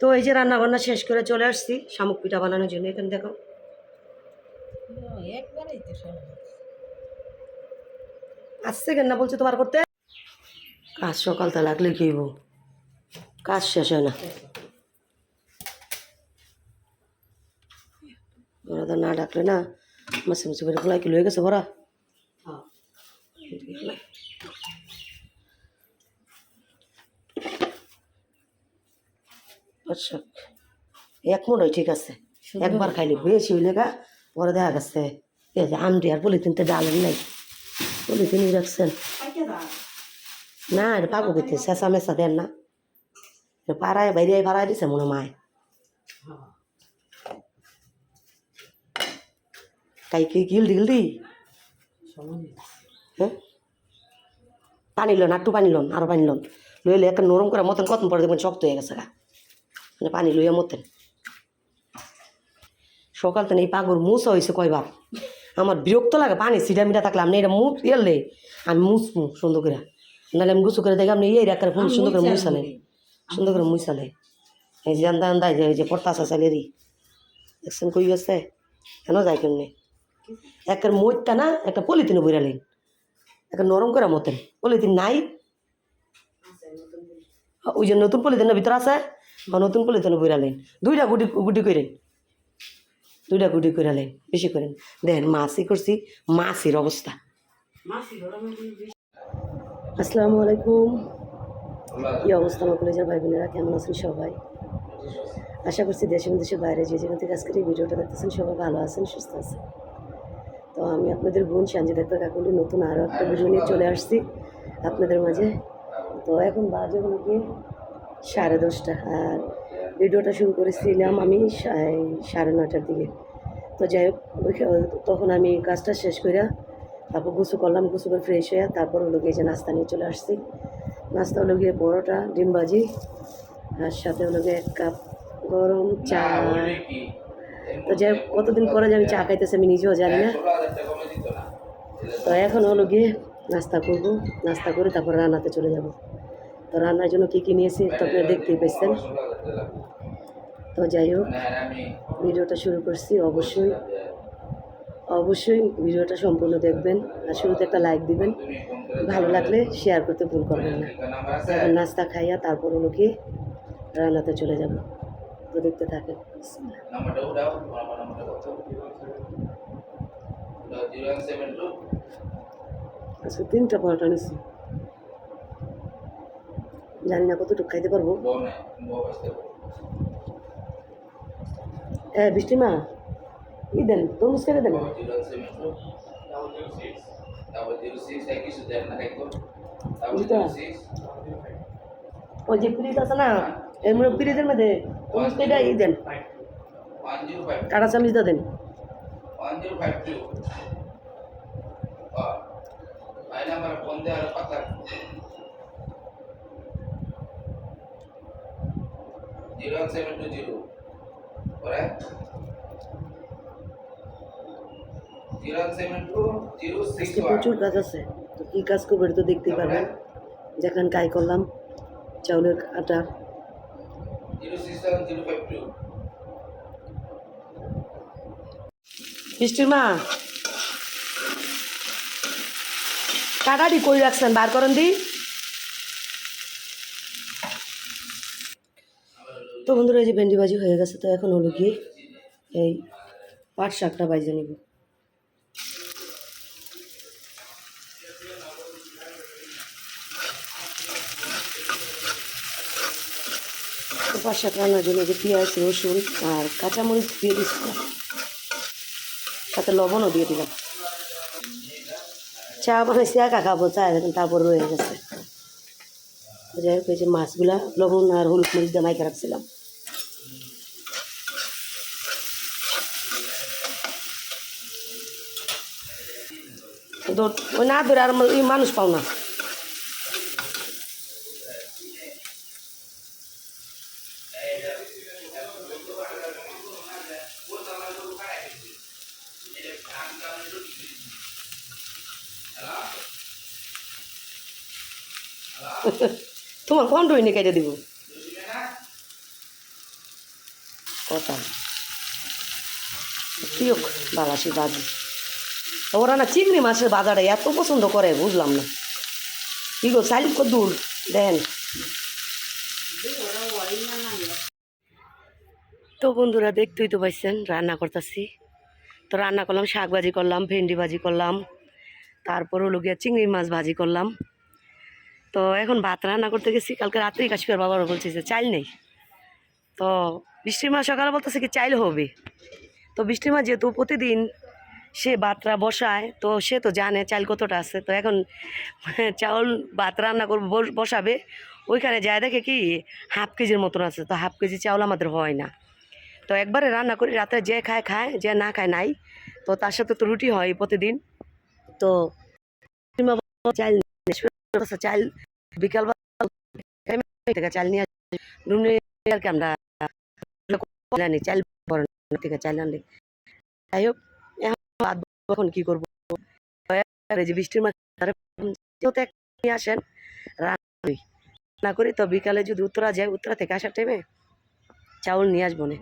তো এই যে রান্না বান্না শেষ করে চলে আসছি শামুক পিঠা বানানোর জন্য। এখানে দেখো। তো আসছে কেন না বলছে তোমার করতে? কাজ সকাল সকালটা লাগলে কি কাজ শেষ হয় না। ওরা তো না ডাকলে না মাসে মাসে করে খোলাই কিলো হয়ে গেছে ভরা আচ্ছা। এক মনে ঠিক আছে। একবার খাইলে বেশি হইলে গা পরে দেখা গেছে। এই যে আমরি আর পলিথিনতে ডালেন নাই। পলিথিনই রাখছেন। না এটা পাবো কেতে শেষা মেশা দেন না। পাড়ায় বাইরে পাড়ায় দিছে মনে মায়। কাই কি গিলদি গিলদি হ্যাঁ? পানি লন একটু পানি লন আরও পানি লন। লইলে একটা নরম করে মতন কতন পরে দেখবেন শক্ত হয়ে গেছে গা। পানি লইয়া মতেন সকাল থেকে এই পাগর মুসা হয়েছে কয়বার আমার বিরক্ত লাগে পানি সিডা মিটা থাকলে আপনি এটা মুখ এলে আমি মুছমু সুন্দর করে। নাহলে আমি গুছু করে দেখি আপনি এই রাখার ফোন সুন্দর করে মুছালেন সুন্দর করে মুছালে এই যে আন্দা আন্দা যে এই যে পড়তাছে চালেরই দেখছেন কই গেছে? কেন যায় কেমনি? একের মইটা না একটা পলিথিনে বইরালেন একটা নরম করে মতেন পলিথিন নাই। ওই যে নতুন পলিথিনের ভিতর আছে। বা নতুন পলিথিনে বইরালেন দুইটা গুটি গুটি করেন দুইটা গুটি করালেন বেশি করেন। দেখেন মাসি করছি মাসির অবস্থা। আসসালামু আলাইকুম। কি অবস্থা আমার কলেজের ভাই বোনেরা কেমন আছেন সবাই? আশা করছি দেশে এবং দেশের বাইরে যে যেখান থেকে আজকের এই ভিডিওটা দেখতেছেন সবাই ভালো আছেন, সুস্থ আছেন। তো আমি আপনাদের বোন সঞ্জয় দত্ত কাকুলি নতুন আরও একটা ভিডিও নিয়ে চলে আসছি আপনাদের মাঝে। তো এখন বাজে হলো গিয়ে সাড়ে দশটা। আর ভিডিওটা শুরু করেছিলাম আমি সাড়ে নটার দিকে। তো যাই হোক তখন আমি কাজটা শেষ করে তারপর গুছু করলাম গুছু করে ফ্রেশ হয়ে তারপর হলো গিয়ে যে নাস্তা নিয়ে চলে আসছি। নাস্তা হলো গিয়ে পরোটা ডিম ভাজি আর সাথে হলো গিয়ে এক কাপ গরম চা। তো যাই হোক কতদিন পরে যে আমি চা খাইতেছি আমি নিজেও জানি না। তো এখন হলো গিয়ে নাস্তা করব নাস্তা করে তারপর রান্নাতে চলে যাব। তো রান্নার জন্য কী কী নিয়েছি তো আপনারা দেখতেই পেয়েছেন তো যাই হোক, ভিডিওটা শুরু করছি। অবশ্যই অবশ্যই ভিডিওটা সম্পূর্ণ দেখবেন আর শুরুতে একটা লাইক দিবেন। ভালো লাগলে শেয়ার করতে ভুল করবেন না। নাস্তা খাইয়া তারপর হলো রান্নাতে চলে যাব। তো দেখতে থাকেন। আজকে তিনটা পরোটা নিচ্ছি জানি না, কতটুকু খাইতে পারব? হ্যাঁ বৃষ্টি মা? ই দেন, তরমুজ কেটে দেন। ওই যে ফ্রিজ আছে না এর মধ্যে ফ্রিজের মধ্যে তরমুজ কেটে ই দেন। কাটা চামিচ দিয়ে দেন। নাম্বার ফোন দেওয়ার কথা zero one seven two zero পরে zero one seven two zero six প্রচুর কাজ আছে। তো কী কাজ করব তো দেখতেই পারবেন। যেখানে কাই করলাম চাউলের আটা। Zero six seven zero five two বৃষ্টির মা কাটাটি কই রাখছেন? বার করেন দি। বন্ধুরা, এই যে ভেন্ডি ভাজি হয়ে গেছে, তো এখন হলো কি, এই পাট শাকটা বাজিয়ে নিব। পাট শাক রান্নার জন্য যে পেঁয়াজ, রসুন আর কাঁচামরিচ দিয়ে দিচ্ছিলাম সাথে লবণও দিয়ে দিলাম। চা বানাইছি, একা খাব, চা এখন তারপর রয়ে গেছে। যাই হোক, এই যে মাছগুলা লবণ আর হলুদ মরিচ দিয়ে মাইকে রাখছিলাম। তো ওই না ধরে আর ওই মানুষ পাও না। তোমার কোন ডইনি কেটে দিব। কথা। প্রিয় বালাসি বাজি ওরা না চিংড়ি মাছের বাজারে এত পছন্দ করে, বুঝলাম না। কি গো চাইল কত দূর? দেন। তো বন্ধুরা, দেখতেই তো পাইছেন, রান্না করতেছি। তো রান্না করলাম, শাক ভাজি করলাম, ভেন্ডি ভাজি করলাম। তারপর হলো গিয়া চিংড়ি মাছ ভাজি করলাম। তো এখন ভাত রান্না করতে গেছি, কালকে রাত্রেই কাশ্মীর বাবার বলছে যে চাইল নেই। তো বৃষ্টির মাছ সকালে বলতেছে কি চাইল হবে। তো বৃষ্টির মাছ যেহেতু প্রতিদিন সে ভাতটা বসায়, তো সে তো জানে চাল কতটা আছে। তো এখন চাউল ভাত রান্না করব, বস- বসাবে, ওইখানে যায় দেখে কি হাফ কেজির মতন আছে, তো হাফ কেজি চাউল আমাদের হয় না। তো একবারে রান্না করি রাতে যে খায় খায়, যে না খায় নাই, তো তার সাথে তো রুটি হয় প্রতিদিন। তো চাল চাল বিকাল থেকে চাল নিয়ে। রুম আমরা চাল চাল যাই হোক এখন করব? বৃষ্টির মাঝে আসেন রান্না করি করি তো বিকালে যদি উত্তরা যায়, উত্তরা থেকে আসার টাইমে চাউল নিয়ে আসব না।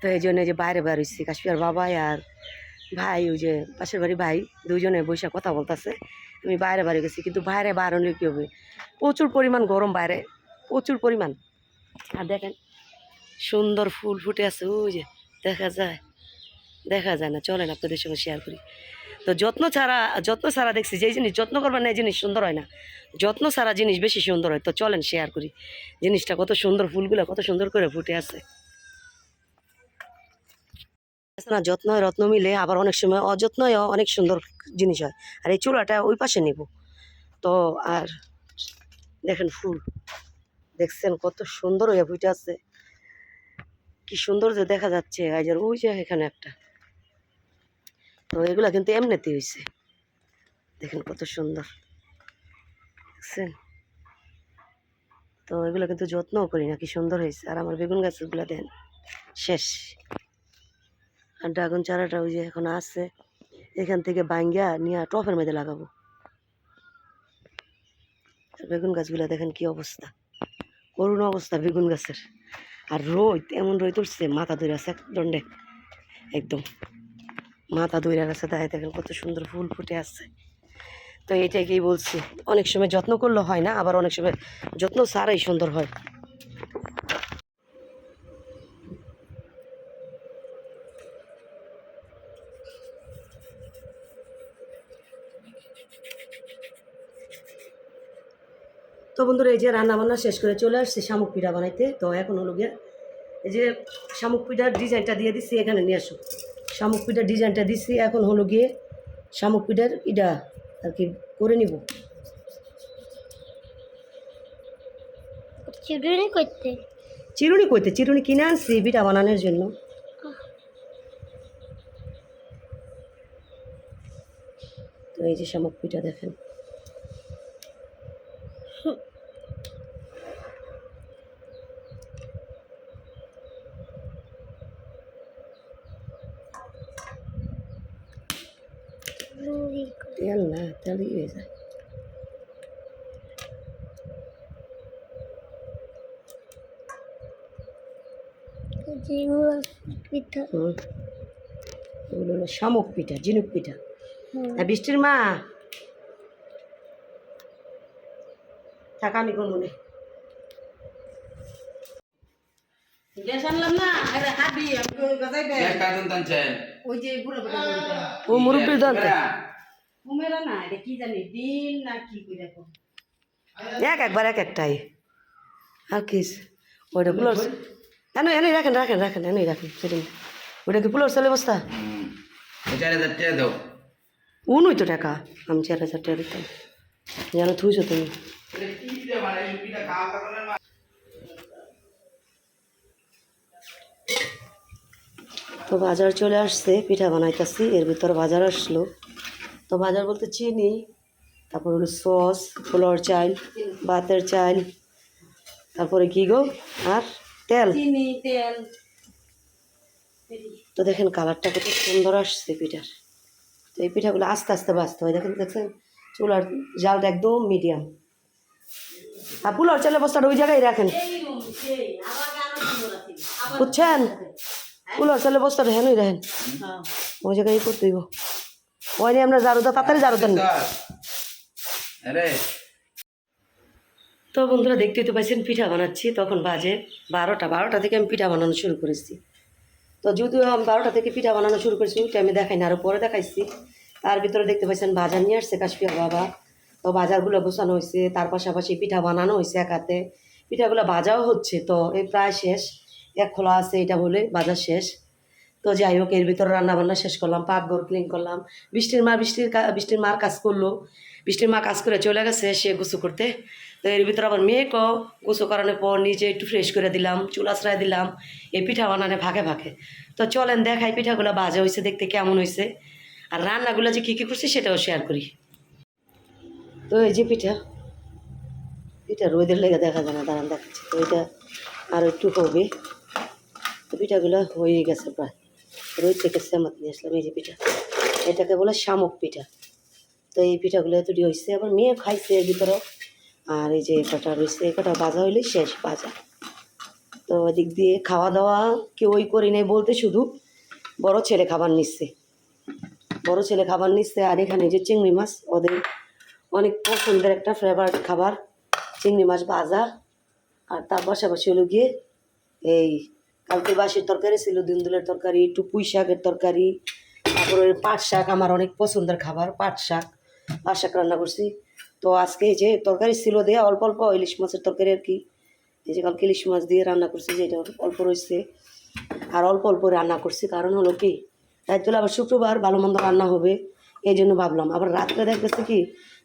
তো এই জন্য যে বাইরে বাইরে হচ্ছি কাশ্মীর বাবাই আর ভাই, ওই যে পাশের বাড়ি ভাই, দুইজনে বৈশা কথা বলতেছে। আমি বাইরে বাইরে গেছি, কিন্তু বাইরে বার হলে কী হবে? প্রচুর পরিমাণ গরম বাইরে, প্রচুর পরিমাণ। আর দেখেন, সুন্দর ফুল ফুটে আছে, ওই যে দেখা যায়। দেখা যায় না, চলেন আপনাদের সঙ্গে শেয়ার করি। তো যত্ন ছাড়া যত্ন ছাড়া দেখছি, যেই জিনিস যত্ন করবেন না, এই জিনিস সুন্দর হয় না। যত্ন ছাড়া জিনিস বেশি সুন্দর হয়। তো চলেন শেয়ার করি। জিনিসটা কত সুন্দর, ফুলগুলো কত সুন্দর করে ফুটে আছে। না, যত্ন রত্ন মিলে আবার অনেক সময় অযত্নয় অনেক সুন্দর জিনিস হয়। আর এই চূড়াটা ওই পাশে নেব। তো আর দেখেন ফুল। দেখছেন কত সুন্দর হয়ে ফুটে আছে। কি সুন্দর যে দেখা যাচ্ছে। ওই যে এখানে একটা। তো এগুলা কিন্তু এমনিতে হয়েছে দেখেন কত সুন্দর। দেখছেন? তো এগুলো কিন্তু যত্নও করি না, কি সুন্দর হয়েছে আর আমার বেগুন গাছগুলো দেন শেষ। আর ড্রাগন চারাটা ওই যে এখন আছে, এখান থেকে বাঙ্গিয়া নিয়ে টফের মধ্যে লাগাবো। বেগুন গাছগুলো দেখেন কি অবস্থা। করুণ অবস্থা বেগুন গাছের। আর রোদ, এমন রোদ উঠছে, মাথা ধরে আছে এক দণ্ডে, একদম। মাথা ধরে গেছে তাই দেখেন কত সুন্দর ফুল ফুটে আসছে তো এটাকেই বলছি, অনেক সময় যত্ন করলে হয় না, আবার অনেক সময় যত্ন ছাড়াই সুন্দর হয়। তো বন্ধুরা, এই যে রান্না বান্না শেষ করে চলে আসছি শামুক পিঠা বানাইতে। তো এখন হলো গিয়ে এই যে শামুক পিঠার ডিজাইনটা দিয়ে দিচ্ছি এখানে নিয়ে আসো। শামুক পিঠার ডিজাইনটা দিছি এখন হলো গিয়ে শামুক পিঠার ইটা আর কি করে নিব। চিরুনি করতে? চিরুনি করতে চিরুনি কিনে আনছি পিঠা বানানোর জন্য। তো এই যে শামুক পিঠা দেখেন চিরুনি তেল না তেল হয়ে যায়। পিঠা। হুম। হলো শামুক পিঠা ঝিনুক পিঠা। হুম। বৃষ্টির মা থাকা আমি আনলাম না ও মুরব্বীর দাঁতে কুমেরা না এটা কি জানি ডিম না কি করে এক একবার এক একটাই। আর কি ওইটা পুলোর এনে এনে রাখেন রাখেন রাখেন এনে রাখেন সেদিন। ওইটা কি পুলোর চলে বস্তা? চার হাজার টাকা দাও। উনই তো টাকা। আমি চার হাজার টাকা দিতাম। যেন থুইছো তুমি। তো বাজার চলে আসছে পিঠা বানাইতেছি এর ভিতর বাজার আসলো। তো বাজার বলতে চিনি তারপর হলো সস পোলাওর চাল ভাতের চাল তারপরে কি গো? আর তেল? তেল। তো দেখেন কালারটা কত সুন্দর আসছে পিঠার। তো এই পিঠাগুলো আস্তে আস্তে বাঁচতে হয়। দেখেন দেখছেন? চুলার জালটা একদম মিডিয়াম। আর পোলাওর চালের বস্তাটা ওই জায়গায় রাখেন। বুঝছেন? কুলার চালে বস্তাটা হেনই রাখেন। হ্যাঁ। ওই জায়গায় করতে হইব ওই নিয়ে আমরা জারুদা তাড়াতাড়ি জারুদান আরে। তো বন্ধুরা দেখতেই তো পাইছেন পিঠা বানাচ্ছি। তখন বাজে বারোটা বারোটা থেকে আমি পিঠা বানানো শুরু করেছি। তো যদিও আমি বারোটা থেকে পিঠা বানানো শুরু করেছি ওই আমি দেখাই না আরও পরে দেখাইছি। তার ভিতরে দেখতে পাইছেন বাজার নিয়ে আসছে কাশ্মীর বাবা। তো বাজারগুলো গোছানো হয়েছে তার পাশাপাশি পিঠা বানানো হয়েছে এক হাতে পিঠাগুলো ভাজাও হচ্ছে তো এই প্রায় শেষ। এক খোলা আছে এটা বলে বাজার শেষ। তো যাই হোক, এর ভিতরে রান্না বান্না শেষ করলাম পাকঘর ক্লিন করলাম। বৃষ্টির মা, বৃষ্টির বৃষ্টির মার কাজ করল। বৃষ্টির মা কাজ করে চলে গেছে, সে গোসু করতে। তো এর ভিতরে আবার মেয়েকেও গোসু করানোর পর নিজে একটু ফ্রেশ করে দিলাম, চুল আশ্রয় দিলাম, এই পিঠা বানানে ভাগে ভাগে। তো চলেন দেখাই পিঠাগুলো বাজে হয়েছে, দেখতে কেমন হয়েছে। আর রান্নাগুলো যে কী কী করছি সেটাও শেয়ার করি। তো এই যে পিঠা পিঠা রোদের লেগে দেখা যায় না, দাঁড়ান দেখাচ্ছে। তো এটা আর একটু হবে। তো পিঠাগুলো হয়ে গেছে প্রায়। রোদ থেকে সেমাত নিয়ে আসলাম, এই যে পিঠা। এটাকে বলে শামুক পিঠা। তো এই পিঠাগুলো এতটি হয়েছে, আবার মেয়ে খাইছে এর ভিতরেও। আর এই যে কটা রয়েছে, কটা বাজা হইলে শেষ বাজা তো এদিক দিয়ে খাওয়া দাওয়া কেউই করি নাই বলতে শুধু বড় ছেলে খাবার নিচ্ছে। বড় ছেলে খাবার নিচ্ছে, আর এখানে যে চিংড়ি মাছ, ওদের অনেক পছন্দের একটা ফেভারিট খাবার, চিংড়ি মাছ ভাজা। আর তার পাশাপাশি হলো গিয়ে এই কালকে বাসির তরকারি ছিল, দুন্দুলের তরকারি, একটু পুঁই শাকের তরকারি, তারপরে পাট শাক আমার অনেক পছন্দের খাবার, পাট শাক পাট শাক রান্না করছি। তো আজকে যে তরকারি ছিল দিয়ে অল্প অল্প ইলিশ মাছের তরকারি আর কি, এই যে কালকে ইলিশ মাছ দিয়ে রান্না করছি যেটা অল্প রয়েছে। আর অল্প অল্প রান্না করছি, কারণ হলো কি তো আবার শুক্রবার, ভালো মন্দ রান্না হবে, এই জন্য ভাবলাম। আবার রাত্রে দেখতেছে কি,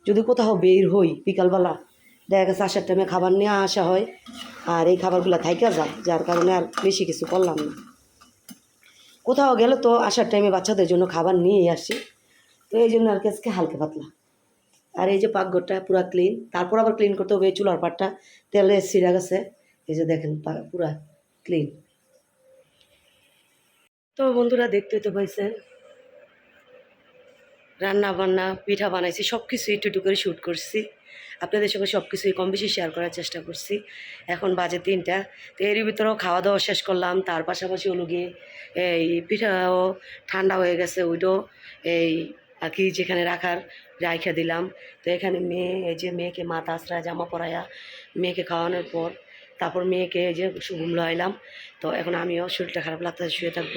যদি কোথাও বের হই বিকালবেলা দেখা গেছে আসার টাইমে খাবার নিয়ে আসা হয়। আর এই খাবারগুলো থাইকা যায় যার কারণে আর বেশি কিছু করলাম না। কোথাও গেলে তো আসার টাইমে বাচ্চাদের জন্য খাবার নিয়েই আসি। তো এই জন্য আর কি হালকা পাতলা। আর এই যে পাকঘরটা পুরা ক্লিন তারপর আবার ক্লিন করতে হবে এই চুলার পাটটা। তেলে ছিঁড়া গেছে। এই যে দেখেন পুরা ক্লিন তো বন্ধুরা দেখতে তো পাইছেন। রান্না বান্না পিঠা বানাইছি সব কিছু একটু একটু করে শ্যুট করছি। আপনাদের সঙ্গে সব কিছুই কম বেশি শেয়ার করার চেষ্টা করছি। এখন বাজে তিনটা। তো এরই ভিতরেও খাওয়া দাওয়া শেষ করলাম। তার পাশাপাশি হলো এই পিঠাও ঠান্ডা হয়ে গেছে, ওইটাও এই আর কি যেখানে রাখার রাইখা দিলাম। তো এখানে মেয়ে, এই যে মেয়েকে মাথা আশ্রয় জামা পরাইয়া মেয়েকে খাওয়ানোর পর তারপর মেয়েকে যে ঘুম লাইলাম তো এখন আমিও শরীরটা খারাপ লাগতে শুয়ে থাকব।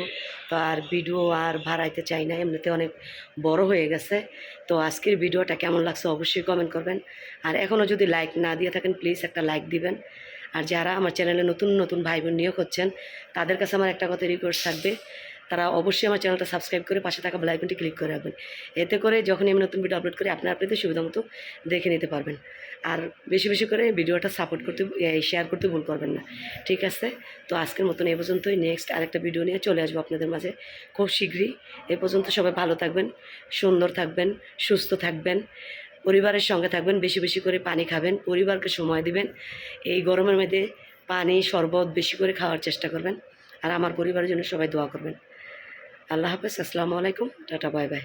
তো আর ভিডিও আর ভাড়াইতে চাই না, এমনিতে অনেক বড় হয়ে গেছে। তো আজকের ভিডিওটা কেমন লাগছে অবশ্যই কমেন্ট করবেন। আর এখনও যদি লাইক না দিয়ে থাকেন প্লিজ একটা লাইক দিবেন। আর যারা আমার চ্যানেলে নতুন নতুন ভাই বোন নিয়োগ হচ্ছেন, তাদের কাছে আমার একটা কথা রিকোয়েস্ট থাকবে। তারা অবশ্যই আমার চ্যানেলটা সাবস্ক্রাইব করে পাশে থাকা বেলাইকনটি ক্লিক করে রাখবেন। এতে করে যখনই আমি নতুন ভিডিও আপলোড করি, আপনার আপনাদের সুবিধা মতো দেখে নিতে পারবেন। আর বেশি বেশি করে ভিডিওটা সাপোর্ট করতে শেয়ার করতে ভুল করবেন না। ঠিক আছে? তো আজকের মতন এই পর্যন্তই। নেক্সট আরেকটা ভিডিও নিয়ে চলে আসব আপনাদের মাঝে। খুব শীঘ্রই। এ পর্যন্ত সবাই ভালো থাকবেন, সুন্দর থাকবেন, সুস্থ থাকবেন, পরিবারের সঙ্গে থাকবেন, বেশি বেশি করে পানি খাবেন, পরিবারকে সময় দিবেন, এই গরমের মধ্যে পানি শরবত বেশি করে খাওয়ার চেষ্টা করবেন, আর আমার পরিবারের জন্য সবাই দোয়া করবেন। আল্লাহ হাফেজ আসসালামু আলাইকুম টাটা বাই বাই।